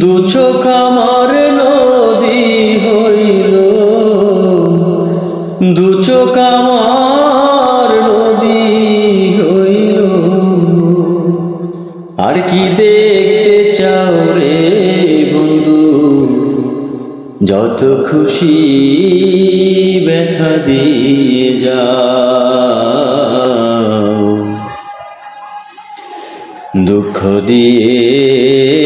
দু চোখ আমার নদী হইল। দু চোখ আমার নদী হইল। আর কি দেখতে চাও রে বন্ধু? যত খুশি ব্যথা দিয়ে যাও। দুঃখ দিয়ে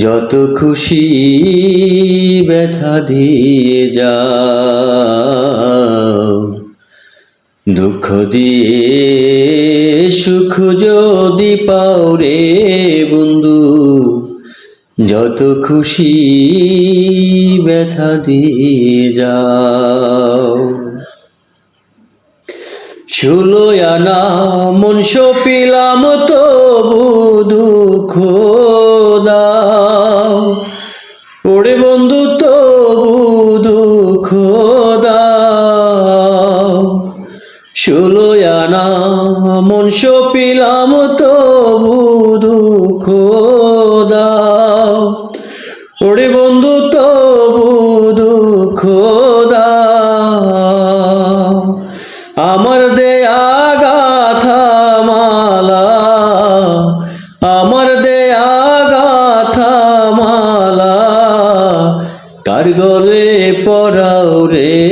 যত খুশি ব্যথা দিয়ে যাও, দুঃখ দিয়ে সুখ যদি পাও রে বন্ধু, যত খুশি ব্যথা দিয়ে যাও। ষোলো আনা মনস পিলাম তবু ষোলো আনা মনস পিলাম তবু দুঃখ দাও। ওরে বন্ধু, তবু দুঃখ দাও। আমার দেয়া গাথা মালা, আমার দেয়া গাথা মালা, কার গলে পরাও রে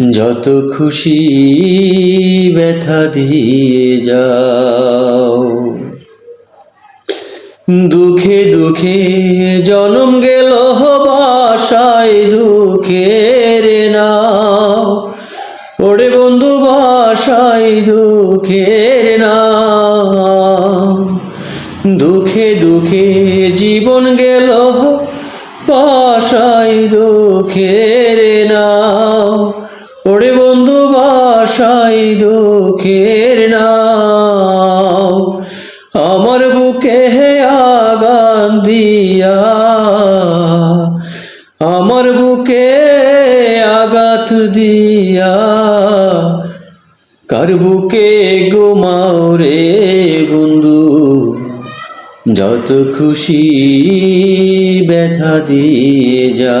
যত খুশি ব্যথা দিয়ে যাও। দুঃখে দুঃখে জনম গেল বাসায় দুঃখের নাও। ওরে বন্ধু, বাসায় দুঃখের নাও। দুঃখে দুঃখে জীবন গেল বাসায় দুঃখের নাও। ওরে বন্ধু বাসায় দুঃখের নাও, আমার বুকে আগান দিয়া। আমার বুকে আঘাত দিয়া। কার বুকে গোমাও রে বন্ধু? যত খুশি ব্যথা দিয়ে দুঃখ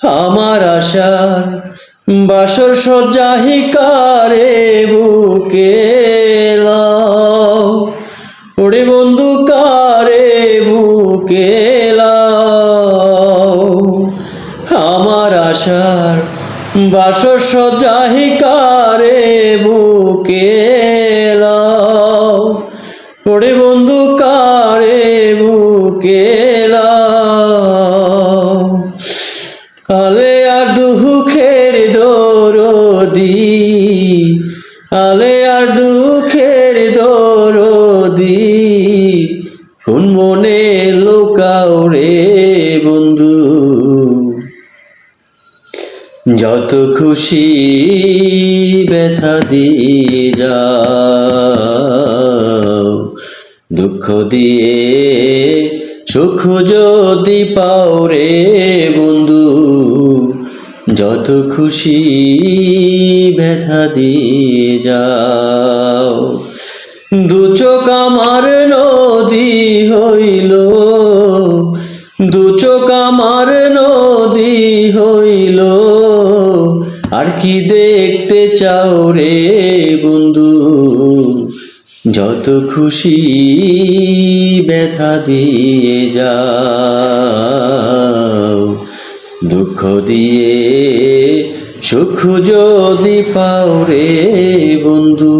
আমার আশার বাসর সজ্জাহিকারে বুকে ওরে বন্ধু, কারে বুকে আমার আশার বাসর সজ্জাহিকারে বুকে ওরে বন্ধু, কারে বুকে আলে আর দুঃখের দরদি, কোন মনে লোকাও রে বন্ধু? যত খুশি ব্যথা দিয়ে যাও, দুঃখ দিয়ে সুখ যদি পাও রে বন্ধু। যত খুশি ব্যথা দিয়ে যাও। দু চোখ আমার নদী হইল, দু চোখ আমার নদী হইল। আর কি দেখতে চাও রে বন্ধু? যত খুশি ব্যথা দিয়ে যাও। দুঃখ দিয়ে সুখ যদি পাও রে বন্ধু